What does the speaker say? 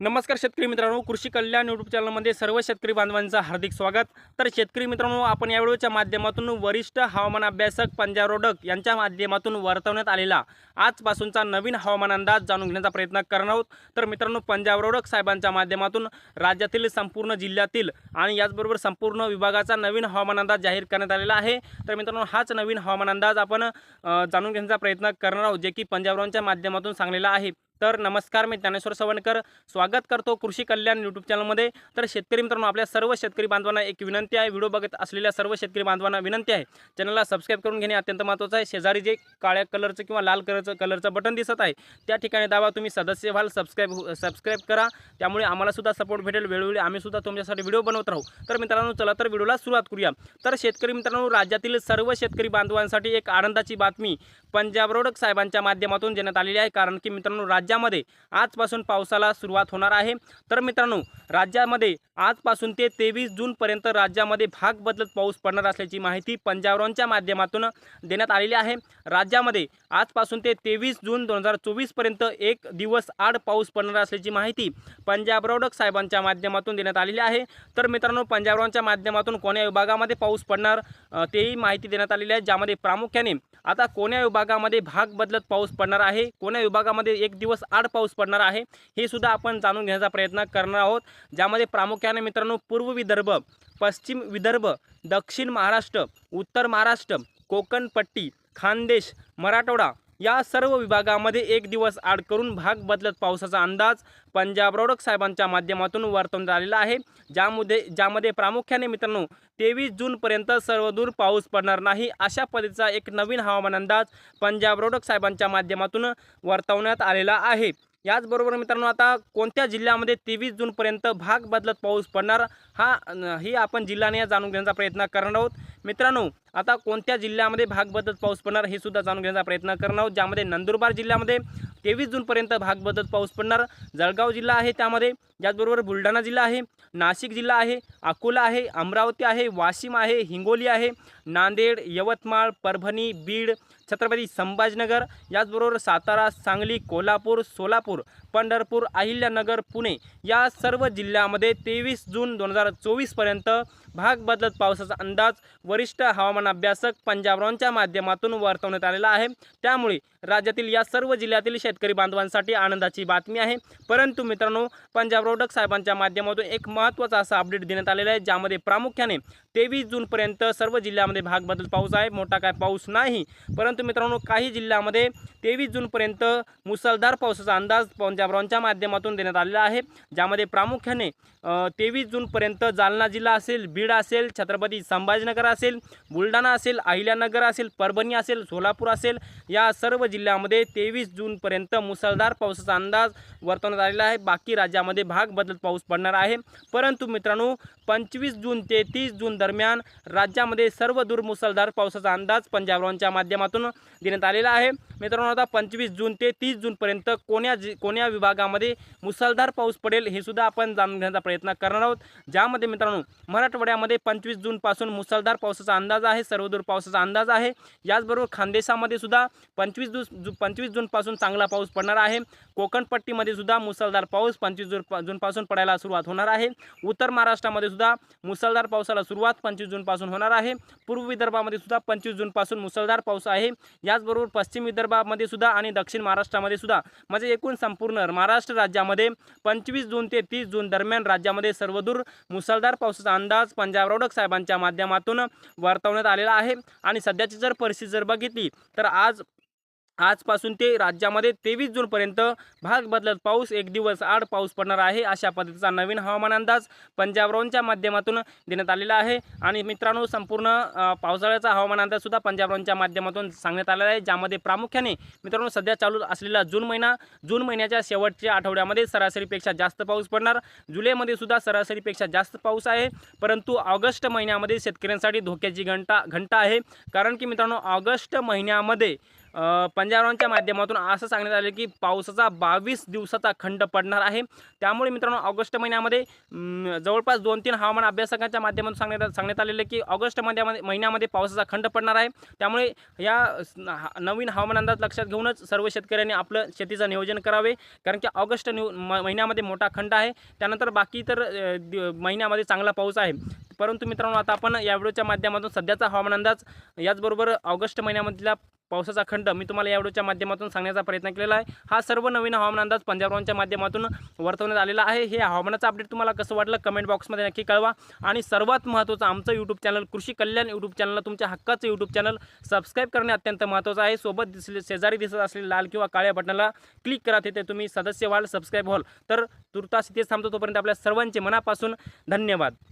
नमस्कार शेतकरी मित्रांनो कृषी कल्याण यूट्यूब चॅनलमध्ये सर्व शेतकरी बांधवांचं हार्दिक स्वागत. तर शेतकरी मित्रांनो आपण या व्हिडिओच्या माध्यमातून वरिष्ठ हवामान अभ्यासक पंजाब रोडक यांच्या माध्यमातून वर्तवण्यात आलेला आजपासूनचा नवीन हवामान अंदाज जाणून घेण्याचा प्रयत्न करणार आहोत. तर मित्रांनो पंजाब रोडक साहेबांच्या माध्यमातून राज्यातील संपूर्ण जिल्ह्यातील आणि याचबरोबर संपूर्ण विभागाचा नवीन हवामान अंदाज जाहीर करण्यात आलेला आहे. तर मित्रांनो हाच नवीन हवामान अंदाज आपण जाणून घेण्याचा प्रयत्न करणार आहोत जे की पंजाब माध्यमातून सांगलेला आहे. तर नमस्कार मी ज्ञानेश्वर सवणकर. स्वागत करतो कृषी कल्याण यूट्यूब चॅनलमध्ये तर शेतकरी मित्रांनो आपल्या सर्व शेतकरी बांधवांना एक विनंती आहे. व्हिडिओ बघत असलेल्या सर्व शेतकरी बांधवांना विनंती आहे. चॅनलला सबस्क्राईब करून घेणे अत्यंत महत्त्वाचं आहे. शेजारी जे काळ्या कलरचं किंवा लाल कलरचं कलरचं बटन दिसत आहे त्या ठिकाणी दाबा. तुम्ही सदस्य व्हाल सबस्क्राईब सबस्क्राईब हो, करा. त्यामुळे आम्हाला सुद्धा सपोर्ट भेटेल. वेळोवेळी आम्ही सुद्धा तुमच्यासाठी व्हिडिओ बनवत राहू. तर मित्रांनो चला तर व्हिडिओला सुरुवात करूया. तर शेतकरी मित्रांनो राज्यातील सर्व शेतकरी बांधवांसाठी एक आनंदाची बातमी पंजाब रोडक साहेबांच्या माध्यमातून देण्यात आलेली आहे. कारण की मित्रांनो राज्यामध्ये आजपासून पावसाला सुरुवात होणार आहे. तर मित्रांनो राज्यामध्ये आजपासून ते तेवीस जूनपर्यंत राज्यामध्ये भाग बदलत पाऊस पडणार असल्याची माहिती पंजाबरावांच्या माध्यमातून देण्यात आलेली आहे. राज्यामध्ये आजपासून ते तेवीस जून दोन हजार चोवीसपर्यंत एक दिवस आड पाऊस पडणार असल्याची माहिती पंजाब साहेबांच्या माध्यमातून देण्यात आलेली आहे. तर मित्रांनो पंजाबरावांच्या माध्यमातून कोण्या विभागामध्ये पाऊस पडणार तेही माहिती देण्यात आलेली आहे. ज्यामध्ये प्रामुख्याने आता कोण्या विभागामध्ये भाग बदलत पाऊस पडणार आहे? कोण्या विभागामध्ये एक दिवस आड पाऊस पडणार आहे हे सुद्धा आपण जाणून घेण्याचा प्रयत्न करणार आहोत. ज्यामध्ये प्रामुख्याने मित्रांनो पूर्व विदर्भ पश्चिम विदर्भ दक्षिण महाराष्ट्र उत्तर महाराष्ट्र कोकणपट्टी खानदेश मराठवाडा या सर्व विभागामध्ये एक दिवस आड करून भाग बदलत पावसाचा अंदाज पंजाब रोडक साहेबांच्या माध्यमातून वर्तवण्यात आलेला आहे. ज्यामध्ये ज्यामध्ये प्रामुख्याने मित्रांनो तेवीस जूनपर्यंत सर्वदूर पाऊस पडणार नाही अशा पद्धतीचा एक नवीन हवामान अंदाज पंजाब रोडक साहेबांच्या माध्यमातून वर्तवण्यात आलेला आहे. याचबरोबर मित्रांनो आता कोणत्या जिल्ह्यामध्ये तेवीस जूनपर्यंत भाग बदलत पाऊस पडणार हा ही आपण जिल्ह्याने जाणून घेण्याचा प्रयत्न करणार आहोत. मित्रांनो आता कोणत्या जिल्ह्यामध्ये भाग बदलत पाऊस पडणार हे सुद्धा जाणून घेण्याचा प्रयत्न करणार आहोत. ज्यामध्ये नंदुरबार जिल्ह्यामध्ये तेवीस जूनपर्यंत भाग बदलत पाऊस पडणार जळगाव जिल्हा आहे त्यामध्ये याचबरोबर बुलढाणा जिल्हा आहे नाशिक जिल्हा आहे अकोला आहे अमरावती आहे वाशिम आहे हिंगोली आहे नांदेड यवतमाळ परभणी बीड छत्रपती संभाजीनगर याचबरोबर सातारा सांगली कोल्हापूर सोलापूर पंढरपूर अहिल्यानगर पुणे या सर्व जिल्ह्यामध्ये तेवीस जून दोन हजार चोवीसपर्यंत भाग बदलत पावसाचा अंदाज वरिष्ठ हवामान अभ्यासक पंजाबरावांच्या माध्यमातून वर्तवण्यात आलेला आहे. त्यामुळे राज्यातील या सर्व जिल्ह्यातील शेतकरी बांधवांसाठी आनंदाची बातमी आहे. परंतु मित्रांनो पंजाबराव प्रौढक साहेबांच्या माध्यमातून एक महत्त्वाचा असा अपडेट देण्यात आलेला आहे ज्यामध्ये प्रामुख्याने तेवीस जूनपर्यंत सर्व जिल्ह्यामध्ये भाग बदल पाऊस आहे. मोठा काय पाऊस नाही. परंतु मित्रांनो काही जिल्ह्यामध्ये तेवीस जूनपर्यंत मुसळधार पावसाचा अंदाज पंजाबरावांच्या माध्यमातून देण्यात आलेला आहे. ज्यामध्ये प्रामुख्याने तेवीस जूनपर्यंत जालना जिल्हा असेल बीड असेल छत्रपती संभाजीनगर असेल बुलढाणा असेल अहिल्यानगर असेल परभणी असेल सोलापूर असेल या सर्व जिल्ह्यामध्ये तेवीस जूनपर्यंत मुसळधार पावसाचा अंदाज वर्तवण्यात आलेला आहे. बाकी राज्यामध्ये भाग बदलत पाऊस पडणार आहे. परंतु मित्रांनो पंचवीस जून ते तीस जून दरम्यान राज्यामध्ये सर्व दूर मुसळधार पावसाचा अंदाज पंजाबरावांच्या माध्यमातून देण्यात आलेला आहे. मित्रांनो आता पंचवीस जून ते तीस जूनपर्यंत कोण्या जि कोण्या विभागामध्ये मुसळधार पाऊस पडेल हे सुद्धा आपण जाणून घेण्याचा प्रयत्न करणार आहोत. ज्यामध्ये मित्रांनो मराठवाड्यामध्ये पंचवीस जूनपासून मुसळधार पावसाचा अंदाज आहे सर्वदूर पावसाचा अंदाज आहे. याचबरोबर खानदेशामध्ये सुद्धा पंचवीस जून जू पंचवीस जूनपासून चांगला पाऊस पडणार आहे. कोकणपट्टीमध्ये सुद्धा मुसळधार पाऊस पंचवीस जून जूनपासून पडायला सुरुवात होणार आहे. उत्तर महाराष्ट्रामध्ये सुद्धा मुसळधार पावसाला सुरुवात पंचवीस जूनपासून होणार आहे. पूर्व विदर्भामध्ये सुद्धा पंचवीस जूनपासून मुसळधार पाऊस आहे. याचबरोबर पश्चिम विदर्भामध्ये सुद्धा आणि दक्षिण महाराष्ट्रामध्ये सुद्धा म्हणजे एकूण संपूर्ण महाराष्ट्र राज्यामध्ये पंचवीस जून ते तीस जून दरम्यान राज्यामध्ये सर्वदूर मुसळधार पावसाचा अंदाज पंजाब रोडक साहेबांच्या माध्यमातून वर्तवण्यात आलेला आहे. आणि सध्याची जर परिस्थिती जर बघितली तर आज आजपासून ते राज्यामध्ये तेवीस जूनपर्यंत भाग बदलत पाऊस एक दिवस आड पाऊस पडणार आहे अशा पद्धतीचा नवीन हवामान अंदाज पंजाबरावांच्या माध्यमातून देण्यात आलेला आहे. आणि मित्रांनो संपूर्ण पावसाळ्याचा हवामान अंदाजसुद्धा पंजाबरावांच्या माध्यमातून सांगण्यात आलेला आहे. ज्यामध्ये प्रामुख्याने मित्रांनो सध्या चालू असलेला जून महिना जून महिन्याच्या शेवटच्या आठवड्यामध्ये सरासरीपेक्षा जास्त पाऊस पडणार. जुलैमध्ये सुद्धा सरासरीपेक्षा जास्त पाऊस आहे. परंतु ऑगस्ट महिन्यामध्ये शेतकऱ्यांसाठी धोक्याची घंटा घंटा आहे. कारण की मित्रांनो ऑगस्ट महिन्यामध्ये पंजाबरावांच्या माध्यमातून असं सांगण्यात आलं की पावसाचा बावीस दिवसाचा खंड पडणार आहे. त्यामुळे मित्रांनो ऑगस्ट महिन्यामध्ये जवळपास दोन तीन हवामान अभ्यासकांच्या माध्यमातून सांगण्यात सांगण्यात आलेलं आहे की ऑगस्ट महिन्यामध्ये महिन्यामध्ये पावसाचा खंड पडणार आहे. त्यामुळे या हा- नवीन हवामान अंदाज लक्षात घेऊनच सर्व शेतकऱ्यांनी आपलं शेतीचं नियोजन करावे. कारण की ऑगस्ट न्यू म- महिन्यामध्ये मोठा खंड आहे. त्यानंतर बाकी तर महिन्यामध्ये चांगला पाऊस आहे. परंतु मित्रांनो आता आपण या व्हिडिओच्या माध्यमातून सध्याचा हवामान अंदाज याचबरोबर ऑगस्ट महिन्यामधल्या पावसाचा खंड मी तुम्हाला या व्हिडिओच्या माध्यमातून सांगण्याचा प्रयत्न केलेला आहे. हा सर्व नवीन हवामान अंदाज पंजाबरावांच्या माध्यमातून वर्तवण्यात आलेला आहे. हे हवामानाचं अपडेट तुम्हाला कसं वाटलं कमेंट बॉक्समध्ये नक्की कळवा. आणि सर्वात महत्त्वाचं आमचं यूट्यूब चॅनल कृषी कल्याण यूट्यूब चॅनलला तुमच्या हक्काचं यूट्यूब चॅनल सबस्क्राईब करणे अत्यंत महत्त्वाचं आहे. सोबत दिसले शेजारी दिसत असलेल्या लाल किंवा काळ्या बटनाला क्लिक करा. तिथे तुम्ही सदस्य व्हाल सबस्क्राईब व्हाल. तर तुर्तास इथेच थांबतो. तोपर्यंत आपल्या सर्वांचे मनापासून धन्यवाद.